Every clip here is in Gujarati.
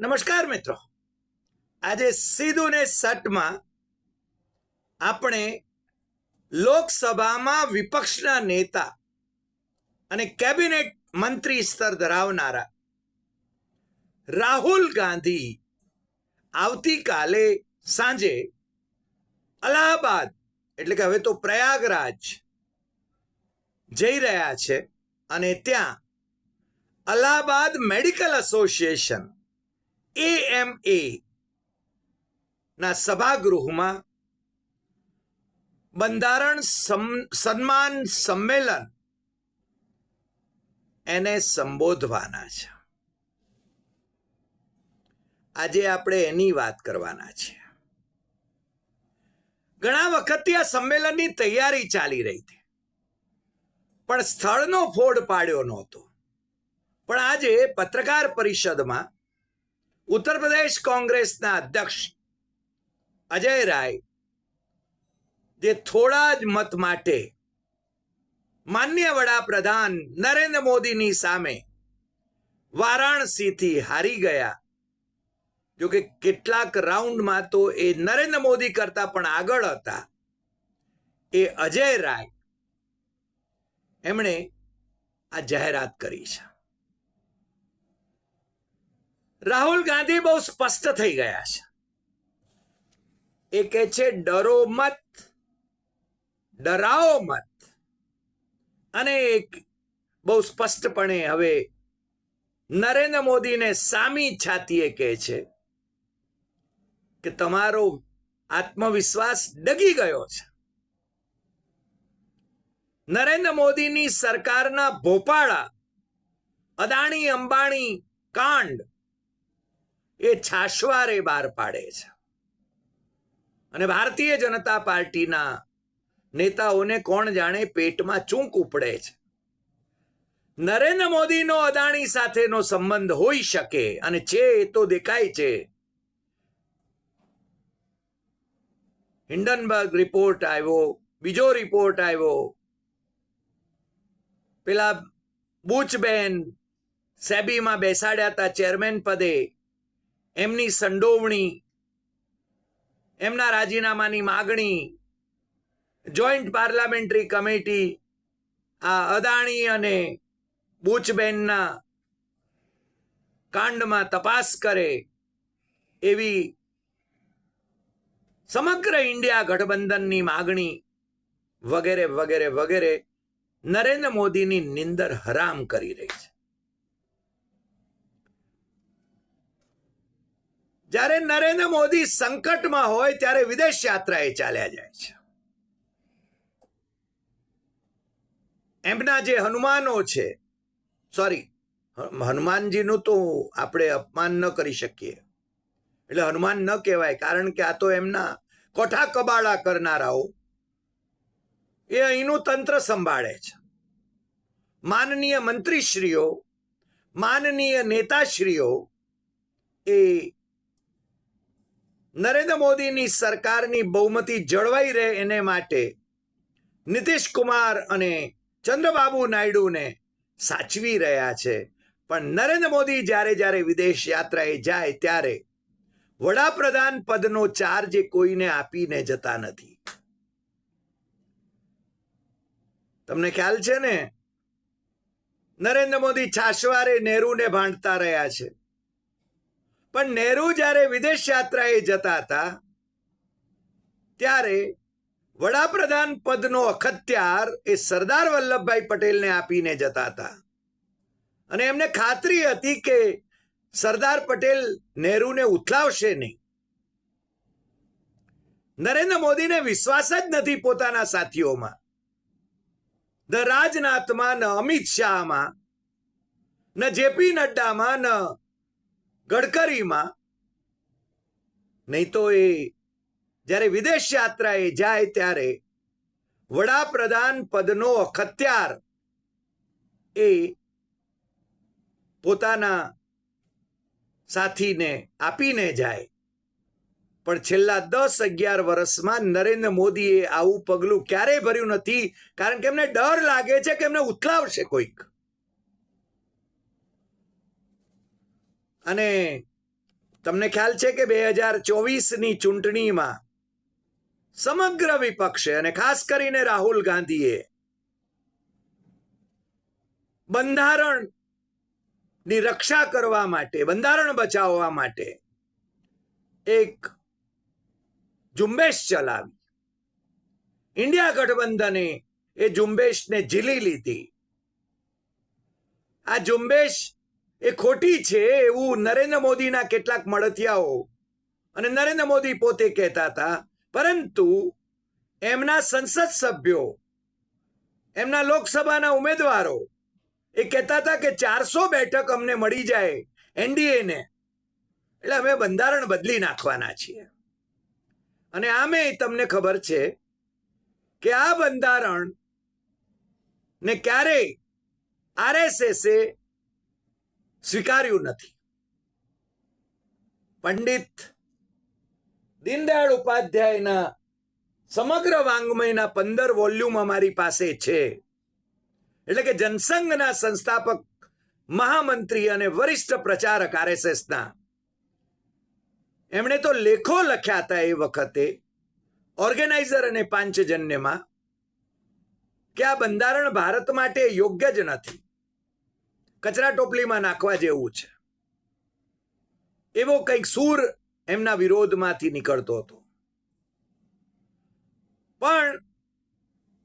નમસ્કાર મિત્રો. આજે સીધું ને સટમાં આપણે લોકસભામાં વિપક્ષના નેતા અને કેબિનેટ મંત્રી સ્તર ધરાવનારા રાહુલ ગાંધી આવતીકાલે સાંજે અલ્હાબાદ, એટલે કે હવે તો પ્રયાગરાજ, જઈ રહ્યા છે અને ત્યાં અલ્હાબાદ મેડિકલ એસોસિએશન એએમએ ના સભાગૃહમાં બંધારણ સન્માન સંમેલન એને સંબોધવાના છે. આજે આપણે એની વાત કરવાના છે. ઘણા વખતથી આ સંમેલનની તૈયારી ચાલી રહી હતી. પણ સ્થળનો ફોડ પાડ્યો નહોતો. પણ આજે પત્રકાર પરિષદમાં ઉત્તર પ્રદેશ કોંગ્રેસના અધ્યક્ષ અજય રાય જે થોડા જ મત માટે માન્ય વડાપ્રધાન નરેન્દ્ર મોદીની સામે વારાણસીથી હારી ગયા. જો કે કેટલાક રાઉન્ડમાં તો એ નરેન્દ્ર મોદી કરતા પણ આગળ હતા. એ અજય રાય એમણે આ જાહેરાત કરી છે. રાહુલ ગાંધી બહુ સ્પષ્ટ થઈ ગયા છે. એ કહે છે, ડરો મત ડરાવો મત. અને એક બહુ સ્પષ્ટપણે હવે નરેન્દ્ર મોદીને સામી છાતીએ કહે છે કે તમારો આત્મવિશ્વાસ ડગી ગયો છે. નરેન્દ્ર મોદીની સરકારના ભોપાળા, અદાણી અંબાણી કાંડ એ છાશવારે બહાર પાડે છે. અને ભારતીય જનતા પાર્ટીના નેતાઓને કોણ જાણે પેટમાં ચૂંક ઉપડે છે. નરેન્દ્ર મોદીનો અદાણી સાથેનો સંબંધ હોઈ શકે અને છે એ તો દેખાય છે. હિન્ડનબર્ગ રિપોર્ટ આવ્યો, બીજો રિપોર્ટ આવ્યો. પેલા બુચબેન સેબીમાં બેસાડ્યા હતા ચેરમેન પદે. એમની સંડોવણી, એમના રાજીનામાની માગણી, જોઈન્ટ પાર્લામેન્ટરી કમિટી, આ અદાણી અને બુચબેનના કાંડમાં તપાસ કરે એવી સમગ્ર ઇન્ડિયા ગઠબંધનની માગણી વગેરે વગેરે વગેરે નરેન્દ્ર મોદીની નિંદર હરામ કરી રહી છે. જ્યારે નરેન્દ્ર મોદી સંકટમાં હોય ત્યારે વિદેશ યાત્રાએ ચાલ્યા જાય છે. એમના જે હનુમાનો છે સોરી હનુમાનજીનું તો આપણે અપમાન ન કરી શકીએ. એટલે હનુમાન ન કહેવાય, કારણ કે આ તો એમના કોઠા કબાડા કરનારાઓ. એ અહીંનું તંત્ર સંભાળે છે. માનનીય મંત્રીશ્રીઓ, માનનીય નેતાશ્રીઓ એ નરેન્દ્ર મોદીની સરકારની બહુમતી જળવાઈ રહે એને માટે નીતિશ કુમાર અને ચંદ્રબાબુ નાયડુને સાચવી રહ્યા છે. પણ નરેન્દ્ર મોદી જ્યારે જ્યારે વિદેશ યાત્રાએ જાય ત્યારે વડાપ્રધાન પદનો ચાર્જ કોઈને આપીને જતા નથી. તમને ખ્યાલ છે ને? નરેન્દ્ર મોદી છાશવારે નહેરુને ભાંડતા રહ્યા છે. પણ નહેરુ જ્યારે વિદેશ યાત્રાએ જતા હતા, ત્યારે વડાપ્રધાન પદનો અખત્યાર એ સરદાર વલ્લભભાઈ પટેલને આપીને જતા હતા. અને એમને ખાતરી હતી કે સરદાર પટેલ નહેરુને ઉથલાવશે નહીં. નરેન્દ્ર મોદીને વિશ્વાસ જ નથી પોતાના સાથીઓમાં. ન રાજનાથમાં, ન અમિત શાહમાં, ન જેપી નડ્ડામાં, ન ગડકરીમાં. નહીં તો એ જ્યારે વિદેશ યાત્રાએ જાય ત્યારે વડાપ્રધાન પદનો અખત્યાર એ પોતાના સાથીને આપીને જાય. પણ છેલ્લા દસ અગિયાર વર્ષમાં નરેન્દ્ર મોદીએ આવું પગલું ક્યારેય ભર્યું નથી, કારણ કે એમને ડર લાગે છે કે એમને ઉથલાવશે કોઈક. અને તમને ખ્યાલ છે કે બે હજાર ચોવીસની ચૂંટણીમાં સમગ્ર વિપક્ષે અને ખાસ કરીને રાહુલ ગાંધીએ બંધારણની રક્ષા કરવા માટે, બંધારણ બચાવવા માટે એક ઝુંબેશ ચલાવી. ઇન્ડિયા ગઠબંધને એ ઝુંબેશને ઝીલી લીધી. આ ઝુંબેશ એ ખોટી છે એવું નરેન્દ્ર મોદીના કેટલાક મળતિયાઓ અને નરેન્દ્ર મોદી પોતે કહેતા હતા, પરંતુ એમના સંસદ સભ્યો, એમના લોકસભાના ઉમેદવારો, એ કહેતા હતા કે ચારસો બેઠક અમને મળી જાય એનડીએ ને એટલે અમે બંધારણ બદલી નાખવાના છીએ. અને આમે તમને ખબર છે કે આ બંધારણ ને ક્યારેય આરએસએસે સ્વીકાર્યું નથી. પંડિત દીનદયાળ ઉપાધ્યાયના સમગ્ર વાંગ્મયના પંદર વોલ્યુમ અમારી પાસે છે. એટલે કે જનસંઘના સંસ્થાપક, મહામંત્રી અને વરિષ્ઠ પ્રચારક આરએસએસના. એમણે તો લેખો લખ્યા હતા એ વખતે, ઓર્ગેનાઇઝર અને પાંચજન્યમાં, કે આ બંધારણ ભારત માટે યોગ્ય જ નથી. કચરા ટોપલીમાં નાખવા જેવું છે. એવો કંઈક સૂર એમના વિરોધમાંથી નીકળતો હતો. પણ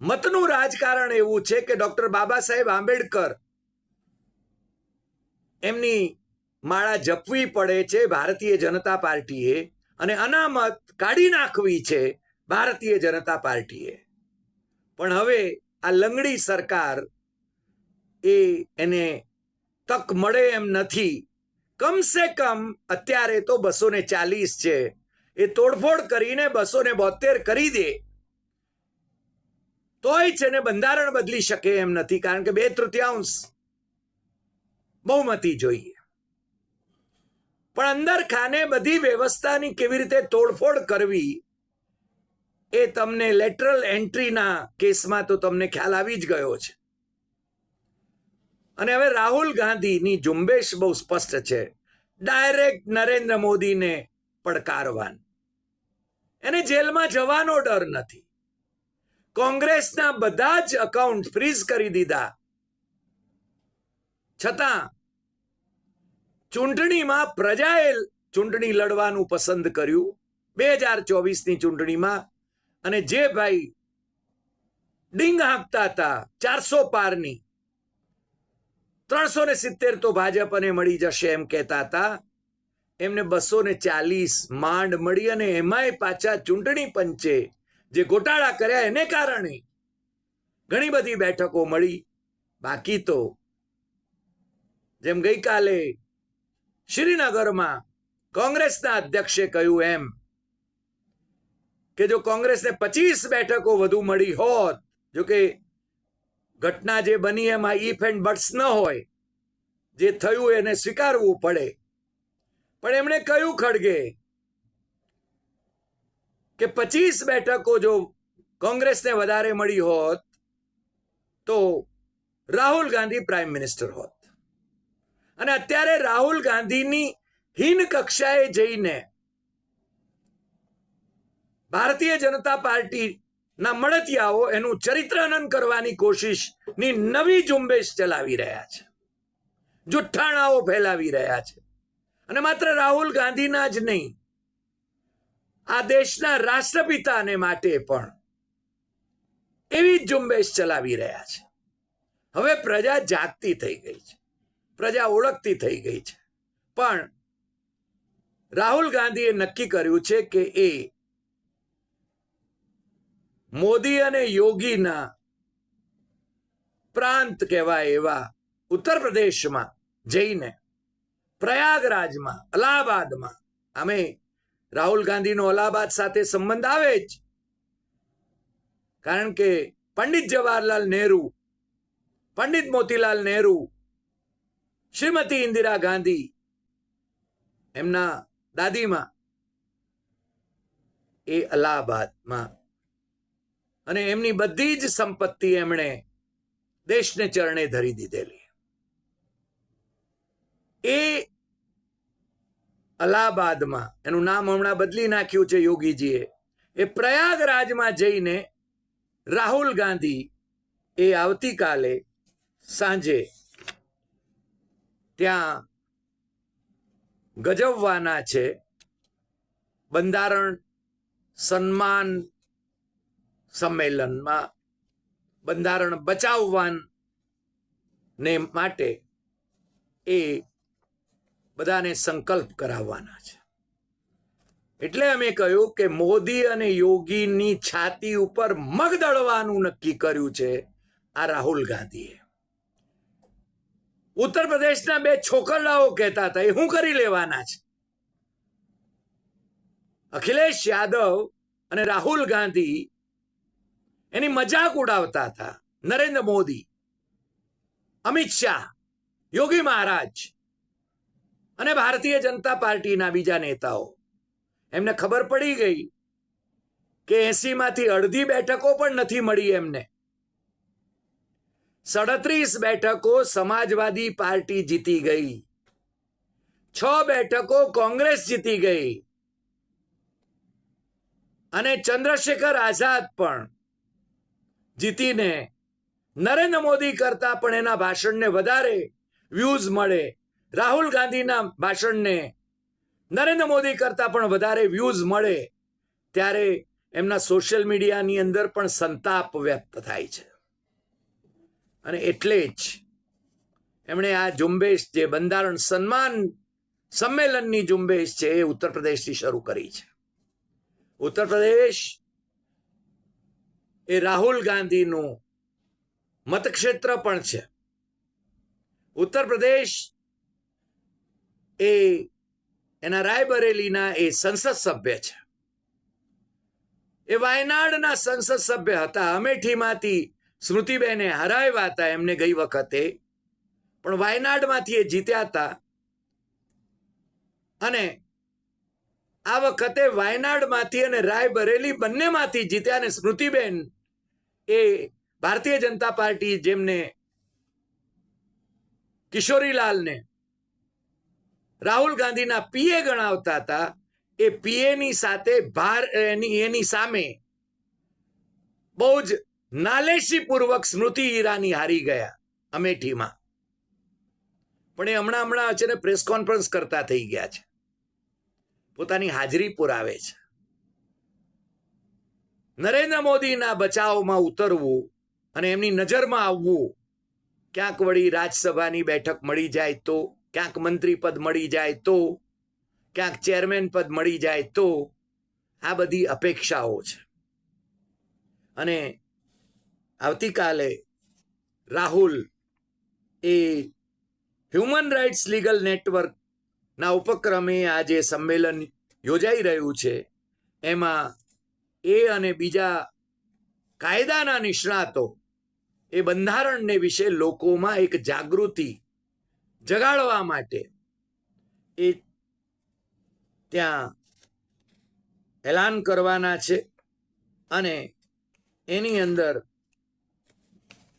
મતનું રાજકારણ એવું છે કે ડોક્ટર બાબા સાહેબ આંબેડકર એમની માળા જપવી પડે છે ભારતીય જનતા પાર્ટીએ અને અનામત કાઢી નાખવી છે ભારતીય જનતા પાર્ટીએ. પણ હવે આ લંગડી સરકાર એ એને તક મળે એમ નથી. કમસે કમ અત્યારે તો બસો ને ચાલીસ છે. એ તોડફોડ કરીને બસો ને બોતેર કરી દે. તોય છે ને બંધારણ બદલી શકે એમ નથી, કારણ કે બે તૃતીયાંશ બહુમતી જોઈએ. પણ અંદર ખાને બધી વ્યવસ્થાની કેવી રીતે તોડફોડ કરવી એ તમને લેટરલ એન્ટ્રીના કેસમાં તો તમને ખ્યાલ આવી જ ગયો છે. અને હવે રાહુલ ગાંધીની ઝુંબેશ બહુ સ્પષ્ટ છે. ડાયરેક્ટ નરેન્દ્ર મોદીને પડકારવાન. એને જેલમાં જવાનો ડર નથી. કોંગ્રેસના બધા જ અકાઉન્ટ ફ્રીઝ કરી દીધા. છતાં, ચૂંટણીમાં પ્રજાએ ચૂંટણી લડવાનું પસંદ કર્યું. બે હજાર ચોવીસની ચૂંટણીમાં અને જે ભાઈ ડીંગ હાંકતા હતા, ચારસો પારની ત્રણસો ને સિત્તેર તો ભાજપને મળી જશે એમ કહેતા હતા. એમને બસો ને ચાલીસ માંડ મળી અને એમાંય પાછા ચૂંટણી પંચે જે ગોટાળા કર્યા એને કારણે ઘણી બધી બેઠકો મળી. બાકી તો જેમ ગઈકાલે શ્રીનગરમાં કોંગ્રેસના અધ્યક્ષે કહ્યું એમ કે જો કોંગ્રેસને પચીસ બેઠકો વધુ મળી હોત, જો કે ઘટના જે બની એમાં ઇફ એન્ડ બટ્સ ન હોય, જે થયું એને સ્વીકારવું પડે. પણ એમણે કહ્યું ખડગે કે પચીસ બેઠકો જો કોંગ્રેસને વધારે મળી હોત, તો રાહુલ ગાંધી પ્રાઇમ મિનિસ્ટર હોત. અને અત્યારે રાહુલ ગાંધીની હીન કક્ષાએ જઈને ભારતીય જનતા પાર્ટી ના મળતિયાઓ એનું ચરિત્રહનન કરવાની કોશિશની નવી ઝુંબેશ ચલાવી રહ્યા છે. જુઠ્ઠાણાઓ ફેલાવી રહ્યા છે. અને માત્ર રાહુલ ગાંધીના જ નહીં, આ દેશના રાષ્ટ્રપિતાને માટે પણ એવી ઝુંબેશ ચલાવી રહ્યા છે. હવે પ્રજા જાગતી થઈ ગઈ છે. પ્રજા ઓળખતી થઈ ગઈ છે. પણ રાહુલ ગાંધીએ નક્કી કર્યું છે કે એ મોદી અને યોગીના પ્રાંત કહેવાય એવા ઉત્તર પ્રદેશમાં જઈને પ્રયાગરાજમાં, અલ્હાબાદમાં. અમે રાહુલ ગાંધીનો અલ્હાબાદ સાથે સંબંધ આવે જ. કારણ કે પંડિત જવાહરલાલ નહેરુ, પંડિત મોતીલાલ નહેરુ, શ્રીમતી ઇન્દિરા ગાંધી એમના દાદીમાં એ અલ્હાબાદમાં અને એમની બધી જ સંપત્તિ એમણે દેશને ચરણે ધરી દીધેલી. એ અલ્હાબાદમાં, એનું નામ હમણાં બદલી નાખ્યું છે યોગીજીએ, એ પ્રયાગરાજમાં જઈને રાહુલ ગાંધી એ આવતીકાલે સાંજે ત્યાં ગજવવાના છે. બંધારણ, સન્માન સંમેલનમાં બંધારણ બચાવવા ને માટે એ બધાને સંકલ્પ કરાવવાના છે. એટલે અમે કહ્યું કે મોદી અને યોગીની છાતી ઉપર મગ દળવાનું નક્કી કર્યું છે આ રાહુલ ગાંધીએ. ઉત્તર પ્રદેશના બે છોકરાઓ કહેતા હતા, એ હું કરી લેવાના છે? અખિલેશ યાદવ અને રાહુલ ગાંધી એની મજાક ઉડાવતા હતા. નરેન્દ્ર મોદી, અમિત શાહ, યોગી મહારાજ અને ભારતીય જનતા પાર્ટીના બીજા નેતાઓ. એમને ખબર પડી ગઈ કે એસીમાંથી અડધી બેઠકો પણ નથી મળી એમને. સડત્રીસ બેઠકો સમાજવાદી પાર્ટી જીતી ગઈ. છ બેઠકો કોંગ્રેસ જીતી ગઈ. અને ચંદ્રશેખર આઝાદ પણ જીતીને નરેન્દ્ર મોદી કરતા પણ એના ભાષણને વધારે વ્યૂઝ મળે. રાહુલ ગાંધીના ભાષણને નરેન્દ્ર મોદી કરતા પણ વધારે વ્યૂઝ મળે. ત્યારે એમના સોશિયલ મીડિયાની અંદર પણ સંતાપ વ્યક્ત થાય છે. અને એટલે જ એમણે આ ઝુંબેશ જે બંધારણ સન્માન સંમેલનની ઝુંબેશ છે એ ઉત્તર પ્રદેશથી શરૂ કરી છે. ઉત્તર પ્રદેશ એ રાહુલ ગાંધીનું મતક્ષેત્ર પણ છે. ઉત્તર પ્રદેશ એ એના રાયબરેલીના એ સંસદ સભ્ય છે. એ વાયનાડના સંસદ સભ્ય હતા. અમેઠીમાંથી સ્મૃતિબેને હરાવ્યા હતા એમને ગઈ વખતે. પણ વાયનાડમાંથી એ જીત્યા હતા. અને આ વખતે વાયનાડમાંથી અને રાયબરેલી બંનેમાંથી જીત્યા અને સ્મૃતિબેન એ ભારતીય જનતા પાર્ટી જેમને કિશોરીલાલને રાહુલ ગાંધીના પીએ ગણાવતા હતા, એ પીએની સાથે ભાર, એની એની સામે બહુ જ નાલેશીપૂર્વક સ્મૃતિ ઈરાની હારી ગયા અમેઠીમાં. પણ એ હમણાં હમણાં છે ને પ્રેસ કોન્ફરન્સ કરતા થઈ ગયા છે. પોતાની હાજરી પુરાવે છે. નરેન્દ્ર મોદીના બચાવમાં ઉતરવું અને એમની નજરમાં આવવું. ક્યાંક વળી રાજ્યસભાની બેઠક મળી જાય તો, ક્યાંક મંત્રી પદ મળી જાય તો, ક્યાંક ચેરમેન પદ મળી જાય તો, આ બધી અપેક્ષાઓ છે. અને આવતીકાલે રાહુલ એ હ્યુમન રાઇટ્સ લીગલ નેટવર્કના ઉપક્રમે આ જે સંમેલન યોજાઈ રહ્યું છે. એમાં એ અને બીજા કાયદાના નિષ્ણાતો એ બંધારણને વિશે લોકોમાં એક જાગૃતિ જગાડવા માટે એ ત્યાં એલાન કરવાના છે અને એની અંદર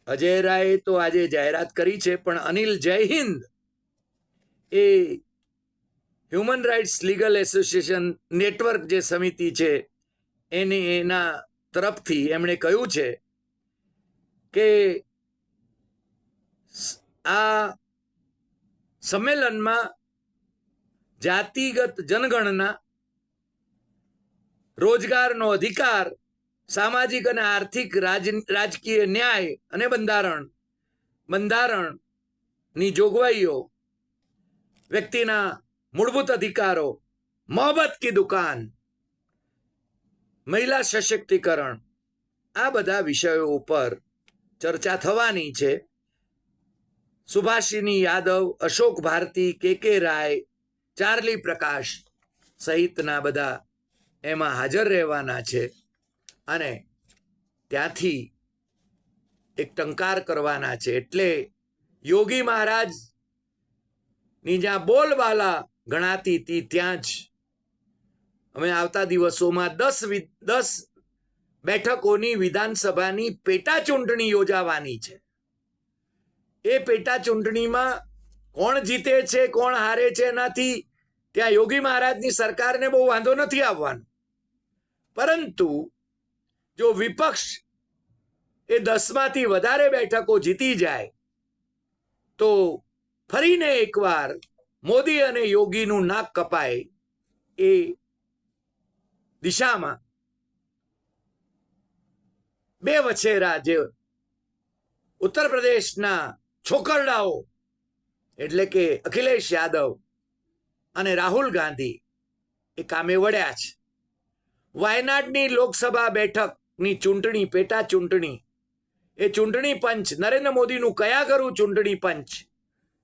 અજય રાયે તો આજે જાહેરાત કરી છે, પણ અનિલ જયહિંદ એ human rights legal association network જે સમિતિ છે એની, એના તરફથી એમણે કહ્યું છે કે આ સંમેલનમાં જાતિગત જનગણના રોજગારનો અધિકાર, સામાજિક અને આર્થિક રાજ રાજકીય ન્યાય અને બંધારણ, બંધારણની જોગવાઈઓ, વ્યક્તિના મૂળભૂત અધિકારો મોહબત કી દુકાન મહિલા સશક્તિકરણ. આ બધા વિષયો ઉપર ચર્ચા થવાની છે. સુભાષિની યાદવ, અશોક ભારતી, કે કે રાય, ચાર્લી પ્રકાશ સહિતના બધા એમાં હાજર રહેવાના છે. અને ત્યાંથી એક ટંકાર કરવાના છે. એટલે યોગી મહારાજની જ્યાં બોલબાલા ગણાતી હતી ત્યાં જ અમે આવતા દિવસોમાં દસ દસ બેઠકોની વિધાનસભાની પેટા ચૂંટણી યોજાવાની છે. એ પેટા ચૂંટણીમાં કોણ જીતે છે, કોણ હારે છે એનાથી ત્યાં યોગી મહારાજની સરકારને બહુ વાંધો નથી આવવાનો. પરંતુ જો વિપક્ષ એ દસમાંથી વધારે બેઠકો જીતી જાય, તો ફરીને એકવાર મોદી અને યોગીનું નાક કપાય એ દિશામાં. બે વછેરા જે ઉત્તર પ્રદેશના છોકરડાઓ, એટલે કે અખિલેશ યાદવ અને રાહુલ ગાંધી, એ કામે વળ્યા છે. વાયનાડની લોકસભા બેઠકની ચૂંટણી, પેટા ચૂંટણી, એ ચૂંટણી પંચ, નરેન્દ્ર મોદીનું કયા કરું ચૂંટણી પંચ,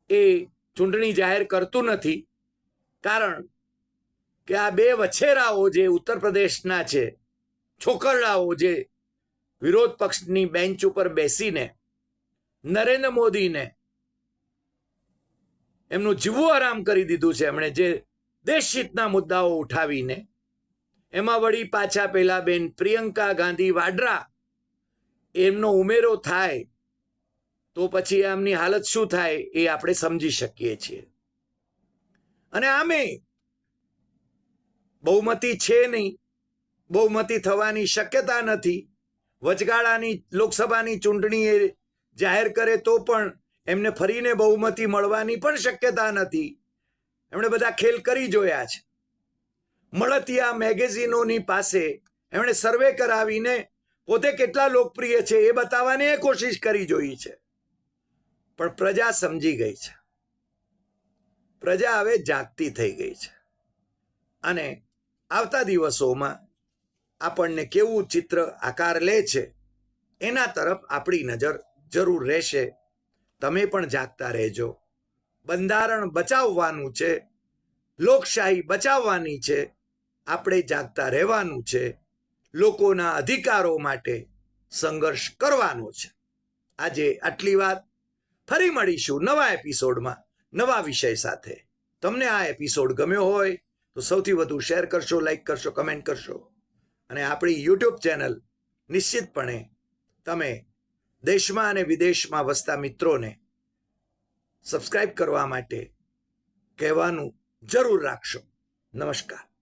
એ ચૂંટણી જાહેર કરતું નથી. કારણ કે આ બે વછેરાઓ જે ઉત્તર પ્રદેશના છે, છોકરડાઓ જે વિરોધ પક્ષની બેન્ચ ઉપર બેસીને, નરેન્દ્ર મોદીને એમનું જીવવું આરામ કરી દીધું છે, એમણે જે દેશહિતના મુદ્દાઓ ઉઠાવીને, એમાં વળી પાછા પેલા બેન પ્રિયંકા ગાંધી વાડ્રા, એમનો ઉમેરો થાય, તો પછી એમની હાલત શું થાય એ આપણે સમજી શકીએ છીએ. અને આમે બહુમતી છે નહીં. બહુમતી થવાની શક્યતા નથી. વચગાળાની લોકસભાની ચૂંટણી એ જાહેર કરે તો પણ એમને ફરીને બહુમતી મળવાની પણ શક્યતા નથી. એમણે બધા ખેલ કરી જોયા છે. મળતિયા મેગેઝિનોની પાસે એમણે સર્વે કરાવીને પોતે કેટલા લોકપ્રિય છે એ બતાવવાની એ કોશિશ કરી જોઈ છે. પણ પ્રજા સમજી ગઈ છે. પ્રજા હવે જાગતી થઈ ગઈ છે. અને આવતા દિવસોમાં આપણને કેવું ચિત્ર આકાર લે છે, એના તરફ આપણી નજર જરૂર રહેશે. તમે પણ જાગતા રહેજો. બંધારણ બચાવવાનું છે. લોકશાહી બચાવવાની છે. આપણે જાગતા રહેવાનું છે. લોકોના અધિકારો માટે સંઘર્ષ કરવાનો છે. આજે આટલી વાત. ફરી મળીશું નવા એપિસોડમાં નવા વિષય સાથે. તમને આ એપિસોડ ગમ્યો હોય તો સૌથી વધુ શેર કરશો લાઈક કરશો કમેન્ટ કરશો. અને આપણી યુટ્યુબ ચેનલ નિશ્ચિતપણે તમે દેશમાં અને વિદેશમાં વસતા મિત્રોને સબસ્ક્રાઈબ કરવા માટે કહેવાનું જરૂર રાખશો. નમસ્કાર.